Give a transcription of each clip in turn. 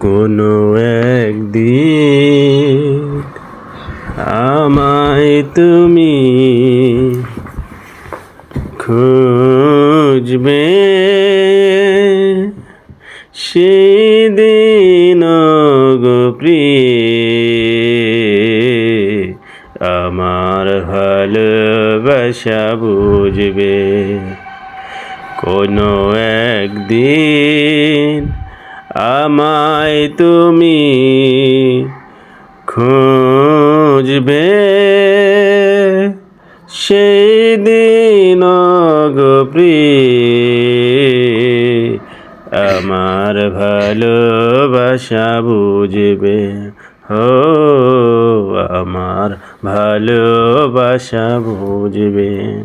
কোনো একদিন আমায় তুমি খুঁজবে। সেদিন গো প্রিয়ে আমার ভালোবাসা বুঝবে। কোনো একদিন আমায় তুমি খুঁজবে। সেই দিন আমার ভালোবাসা বুঝবে। হো আমার ভালোবাসা বুঝবে।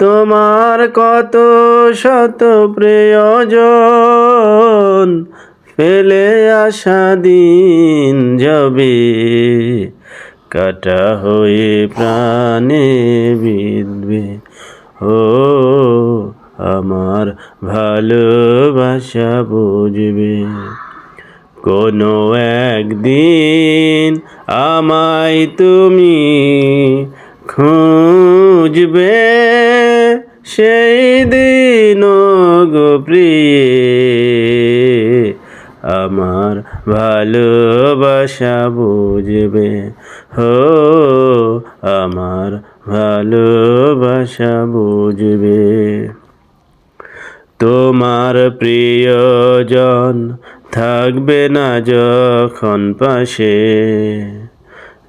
তোমার কত শত প্রয়োজন, ফেলে আসা দিন যাবে, কাটা হয়ে প্রাণে বিঁধবে। ও আমার ভালোবাসা বুঝবে। কোনো একদিন আমায় তুমি খুঁজবে। সেই দিন প্রিয়ে, আমার ভালোবাসা বুঝবে। হো, আমার ভালোবাসা বুঝবে। তোমার প্রিয়জন থাকবে না যখন পাশে।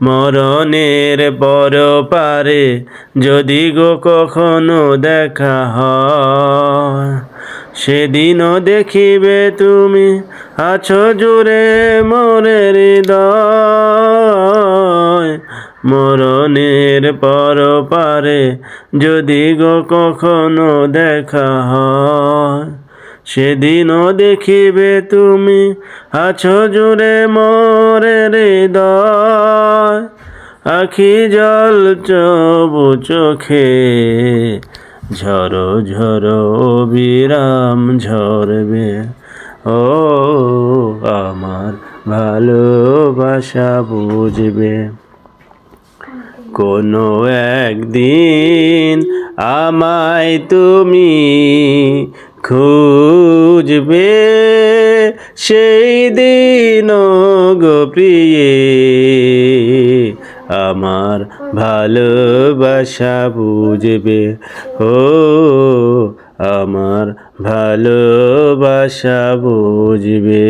মরণের পর পারে যদি গো কখনো দেখা হয়, সেদিনও দেখিবে তুমি আছো জুড়ে মোরে হৃদয়। মরণের পর পারে যদি গো কখনো দেখা হয় সেদিনও দেখিবে তুমি আছো জুড়ে মোরে হৃদয়। আখি জল চবু চোখে, ঝরো ঝরো বিরাম ঝরবে। ও আমার ভালোবাসা বুঝবে। কোনো একদিন আমায় তুমি খুঁজবে সেই দিন গোপ্রিয়ে আমার ভালোবাসা বুঝবে ও আমার ভালোবাসা বুঝবে।